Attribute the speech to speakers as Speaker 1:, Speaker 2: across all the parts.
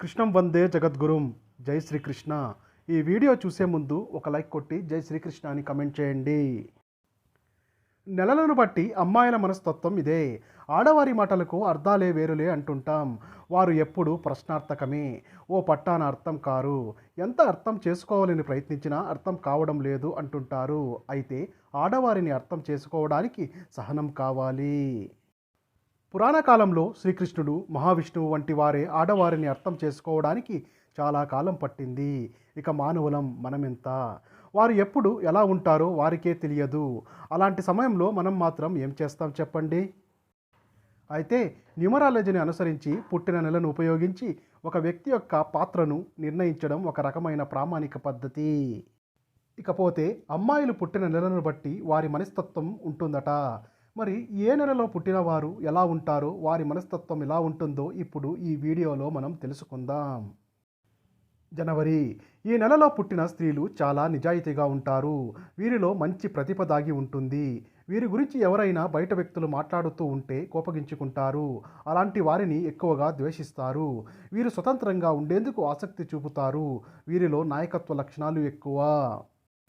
Speaker 1: కృష్ణం వందే జగద్గురుం. జై శ్రీకృష్ణ. ఈ వీడియో చూసే ముందు ఒక లైక్ కొట్టి జై శ్రీకృష్ణ అని కమెంట్ చేయండి. నెలలను బట్టి అమ్మాయిల మనస్తత్వం ఇదే. ఆడవారి మాటలకు అర్థాలే వేరులే అంటుంటాం. వారు ఎప్పుడు ప్రశ్నార్థకమే. ఓ పట్టాన అర్థం కారు. ఎంత అర్థం చేసుకోవాలని ప్రయత్నించినా అర్థం కావడం లేదు అంటుంటారు. అయితే ఆడవారిని అర్థం చేసుకోవడానికి సహనం కావాలి. పురాణ కాలంలో శ్రీకృష్ణుడు మహావిష్ణువు వంటి వారే ఆడవారిని అర్థం చేసుకోవడానికి చాలా కాలం పట్టింది. ఇక మానవులం మనమెంత? వారు ఎప్పుడు ఎలా ఉంటారో వారికే తెలియదు. అలాంటి సమయంలో మనం మాత్రం ఏం చేస్తాం చెప్పండి? అయితే న్యూమరాలజీని అనుసరించి పుట్టిన నెలను ఉపయోగించి ఒక వ్యక్తి యొక్క పాత్రను నిర్ణయించడం ఒక రకమైన ప్రామాణిక పద్ధతి. ఇకపోతే అమ్మాయిలు పుట్టిన నెలను బట్టి వారి మనస్తత్వం ఉంటుందట. మరి ఏ నెలలో పుట్టిన వారు ఎలా ఉంటారో వారి మనస్తత్వం ఎలా ఉంటుందో ఇప్పుడు ఈ వీడియోలో మనం తెలుసుకుందాం. జనవరి. ఈ నెలలో పుట్టిన స్త్రీలు చాలా నిజాయితీగా ఉంటారు. వీరిలో మంచి ప్రతిభ దాగి ఉంటుంది. వీరి గురించి ఎవరైనా బయట వ్యక్తులు మాట్లాడుతూ ఉంటే కోపగించుకుంటారు. అలాంటి వారిని ఎక్కువగా ద్వేషిస్తారు. వీరు స్వతంత్రంగా ఉండేందుకు ఆసక్తి చూపుతారు. వీరిలో నాయకత్వ లక్షణాలు ఎక్కువ.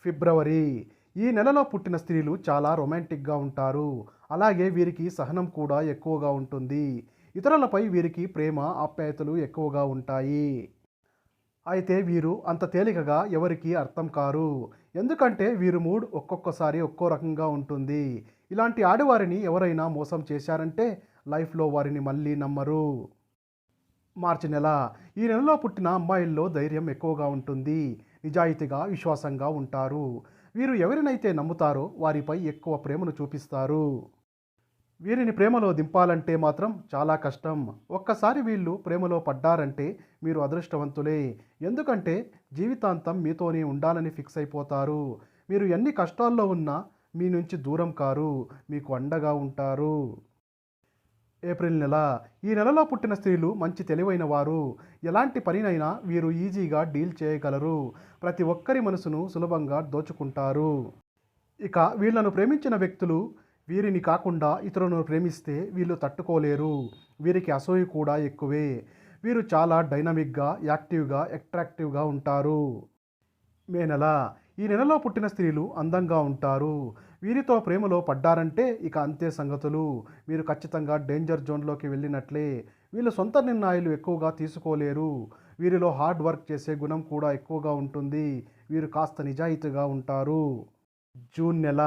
Speaker 1: ఫిబ్రవరి. ఈ నెలలో పుట్టిన స్త్రీలు చాలా రొమాంటిక్గా ఉంటారు. అలాగే వీరికి సహనం కూడా ఎక్కువగా ఉంటుంది. ఇతరులపై వీరికి ప్రేమ ఆప్యాయతలు ఎక్కువగా ఉంటాయి. అయితే వీరు అంత తేలికగా ఎవరికి అర్థం కారు. ఎందుకంటే వీరు మూడ్ ఒక్కొక్కసారి ఒక్కో రకంగా ఉంటుంది. ఇలాంటి ఆడవారిని ఎవరైనా మోసం చేశారంటే లైఫ్లో వారిని మళ్ళీ నమ్మరు. మార్చి నెల ఈ నెలలో పుట్టిన అమ్మాయిల్లో ధైర్యం ఎక్కువగా ఉంటుంది. నిజాయితీగా విశ్వాసంగా ఉంటారు. వీరు ఎవరినైతే నమ్ముతారో వారిపై ఎక్కువ ప్రేమను చూపిస్తారు. వీరిని ప్రేమలో దింపాలంటే మాత్రం చాలా కష్టం. ఒక్కసారి వీళ్ళు ప్రేమలో పడ్డారంటే మీరు అదృష్టవంతులే. ఎందుకంటే జీవితాంతం మీతోనే ఉండాలని ఫిక్స్ అయిపోతారు. మీరు ఎన్ని కష్టాల్లో ఉన్నా మీ నుంచి దూరం కారు. మీకు అండగా ఉంటారు. ఏప్రిల్ నెల. ఈ నెలలో పుట్టిన స్త్రీలు మంచి తెలివైన వారు. ఎలాంటి పనినైనా వీరు ఈజీగా డీల్ చేయగలరు. ప్రతి ఒక్కరి మనసును సులభంగా దోచుకుంటారు. ఇక వీళ్ళను ప్రేమించిన వ్యక్తులు వీరిని కాకుండా ఇతరులను ప్రేమిస్తే వీళ్ళు తట్టుకోలేరు. వీరికి అసూయ కూడా ఎక్కువే. వీరు చాలా డైనమిక్గా యాక్టివ్గా అట్రాక్టివ్గా ఉంటారు. మే నెల. ఈ నెలలో పుట్టిన స్త్రీలు అందంగా ఉంటారు. వీరితో ప్రేమలో పడ్డారంటే ఇక అంతే సంగతులు. మీరు ఖచ్చితంగా డేంజర్ జోన్లోకి వెళ్ళినట్లే. వీళ్ళు సొంత నిర్ణయాలు ఎక్కువగా తీసుకోలేరు. వీరిలో హార్డ్ వర్క్ చేసే గుణం కూడా ఎక్కువగా ఉంటుంది. వీరు కాస్త నిజాయితీగా ఉంటారు. జూన్ నెల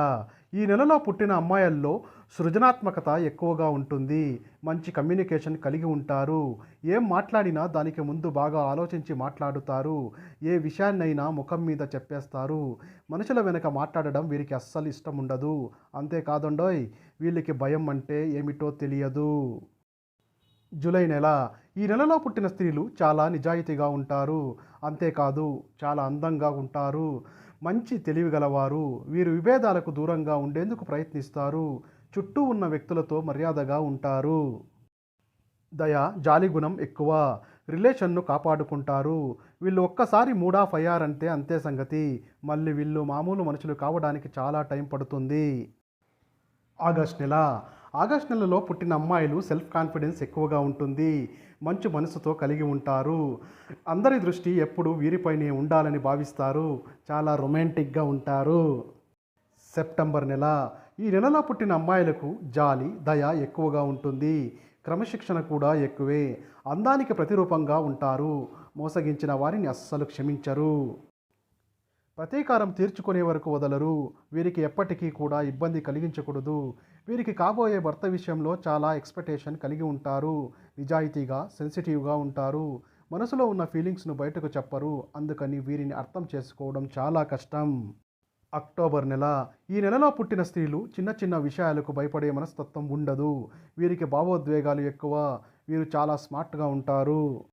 Speaker 1: ఈ నెలలో పుట్టిన అమ్మాయిల్లో సృజనాత్మకత ఎక్కువగా ఉంటుంది. మంచి కమ్యూనికేషన్ కలిగి ఉంటారు. ఏం మాట్లాడినా దానికి ముందు బాగా ఆలోచించి మాట్లాడుతారు. ఏ విషయాన్నైనా ముఖం మీద చెప్పేస్తారు. మనుషుల వెనక మాట్లాడడం వీరికి అస్సలు ఇష్టం ఉండదు. అంతేకాదండోయ్ వీళ్ళకి భయం అంటే ఏమిటో తెలియదు. జూలై నెల. ఈ నెలలో పుట్టిన స్త్రీలు చాలా నిజాయితీగా ఉంటారు. అంతేకాదు చాలా అందంగా ఉంటారు. మంచి తెలివి గలవారు వీరు విభేదాలకు దూరంగా ఉండేందుకు ప్రయత్నిస్తారు. చుట్టూ ఉన్న వ్యక్తులతో మర్యాదగా ఉంటారు. దయ జాలి గుణం ఎక్కువ. రిలేషన్ను కాపాడుకుంటారు. వీళ్ళు ఒక్కసారి మూడ్ ఆఫ్ అయ్యారంటే అంతే సంగతి. మళ్ళీ వీళ్ళు మామూలు మనుషులు కావడానికి చాలా టైం పడుతుంది. ఆగస్ట్ నెల. ఆగస్ట్ నెలలో పుట్టిన అమ్మాయిలు సెల్ఫ్ కాన్ఫిడెన్స్ ఎక్కువగా ఉంటుంది. మంచి మనసుతో కలిగి ఉంటారు. అందరి దృష్టి ఎప్పుడు వీరిపైనే ఉండాలని భావిస్తారు. చాలా రొమాంటిక్గా ఉంటారు. సెప్టెంబర్ నెల. ఈ నెలలో పుట్టిన అమ్మాయిలకు జాలి దయ ఎక్కువగా ఉంటుంది. క్రమశిక్షణ కూడా ఎక్కువే. అందానికి ప్రతిరూపంగా ఉంటారు. మోసగించిన వారిని అస్సలు క్షమించరు. ప్రతీకారం తీర్చుకునే వరకు వదలరు. వీరికి ఎప్పటికీ కూడా ఇబ్బంది కలిగించకూడదు. వీరికి కాబోయే భర్త విషయంలో చాలా ఎక్స్పెక్టేషన్ కలిగి ఉంటారు. నిజాయితీగా సెన్సిటివ్గా ఉంటారు. మనసులో ఉన్న ఫీలింగ్స్ను బయటకు చెప్పరు. అందుకని వీరిని అర్థం చేసుకోవడం చాలా కష్టం. అక్టోబర్ నెల. ఈ నెలలో పుట్టిన స్త్రీలు చిన్న చిన్న విషయాలకు భయపడే మనస్తత్వం ఉండదు. వీరికి భావోద్వేగాలు ఎక్కువ. వీరు చాలా స్మార్ట్గా ఉంటారు.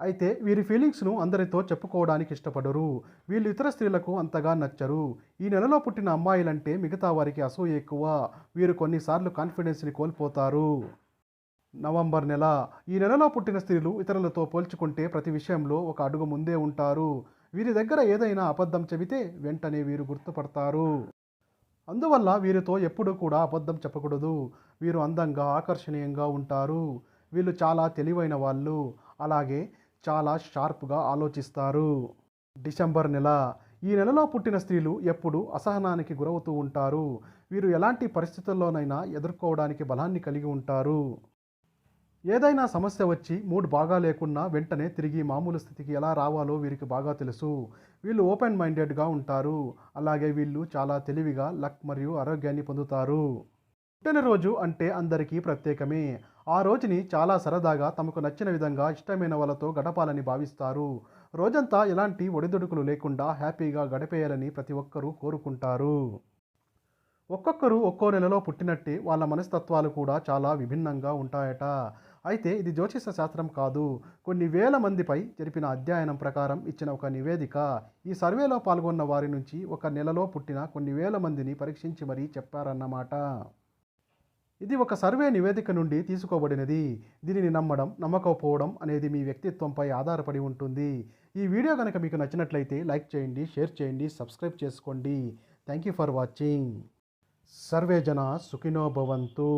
Speaker 1: అయితే వీరి ఫీలింగ్స్ను అందరితో చెప్పుకోవడానికి ఇష్టపడరు. వీళ్ళు ఇతర స్త్రీలకు అంతగా నచ్చరు. ఈ నెలలో పుట్టిన అమ్మాయిలంటే మిగతా వారికి అసూయ ఎక్కువ. వీరు కొన్నిసార్లు కాన్ఫిడెన్స్ని కోల్పోతారు. నవంబర్ నెల. ఈ నెలలో పుట్టిన స్త్రీలు ఇతరులతో పోల్చుకుంటే ప్రతి విషయంలో ఒక అడుగు ముందే ఉంటారు. వీరి దగ్గర ఏదైనా అబద్ధం చెబితే వెంటనే వీరు గుర్తుపడతారు. అందువల్ల వీరితో ఎప్పుడూ కూడా అబద్ధం చెప్పకూడదు. వీరు అందంగా ఆకర్షణీయంగా ఉంటారు. వీళ్ళు చాలా తెలివైన వాళ్ళు. అలాగే చాలా షార్ప్గా ఆలోచిస్తారు. డిసెంబర్ నెల ఈ నెలలో పుట్టిన స్త్రీలు ఎప్పుడు అసహనానికి గురవుతూ ఉంటారు. వీరు ఎలాంటి పరిస్థితుల్లోనైనా ఎదుర్కోవడానికి బలాన్ని కలిగి ఉంటారు. ఏదైనా సమస్య వచ్చి మూడ్ బాగా లేకున్నా వెంటనే తిరిగి మామూలు స్థితికి ఎలా రావాలో వీరికి బాగా తెలుసు. వీళ్ళు ఓపెన్ మైండెడ్గా ఉంటారు. అలాగే వీళ్ళు చాలా తెలివిగా లక్ మరియు ఆరోగ్యాన్ని పొందుతారు. పుట్టినరోజు అంటే అందరికీ ప్రత్యేకమే. ఆ రోజుని చాలా సరదాగా తమకు నచ్చిన విధంగా ఇష్టమైన వాళ్ళతో గడపాలని భావిస్తారు. రోజంతా ఎలాంటి ఒడిదుడుకులు లేకుండా హ్యాపీగా గడిపేయాలని ప్రతి ఒక్కరూ కోరుకుంటారు. ఒక్కొక్కరు ఒక్కో నెలలో పుట్టినట్టే వాళ్ళ మనస్తత్వాలు కూడా చాలా విభిన్నంగా ఉంటాయట. అయితే ఇది జ్యోతిష శాస్త్రం కాదు. కొన్ని వేల మందిపై జరిపిన అధ్యయనం ప్రకారం ఇచ్చిన ఒక నివేదిక. ఈ సర్వేలో పాల్గొన్న వారి నుంచి ఒక నెలలో పుట్టిన కొన్ని వేల మందిని పరీక్షించి మరీ చెప్పారన్నమాట. ఇది ఒక సర్వే నివేదిక నుండి తీసుకోబడినది. దీనిని నమ్మడం నమ్మకపోవడం అనేది మీ వ్యక్తిత్వంపై ఆధారపడి ఉంటుంది. ఈ వీడియో కనుక మీకు నచ్చినట్లయితే లైక్ చేయండి షేర్ చేయండి సబ్స్క్రైబ్ చేసుకోండి. Thank you for watching. Survey జన సుఖినో భవంతు.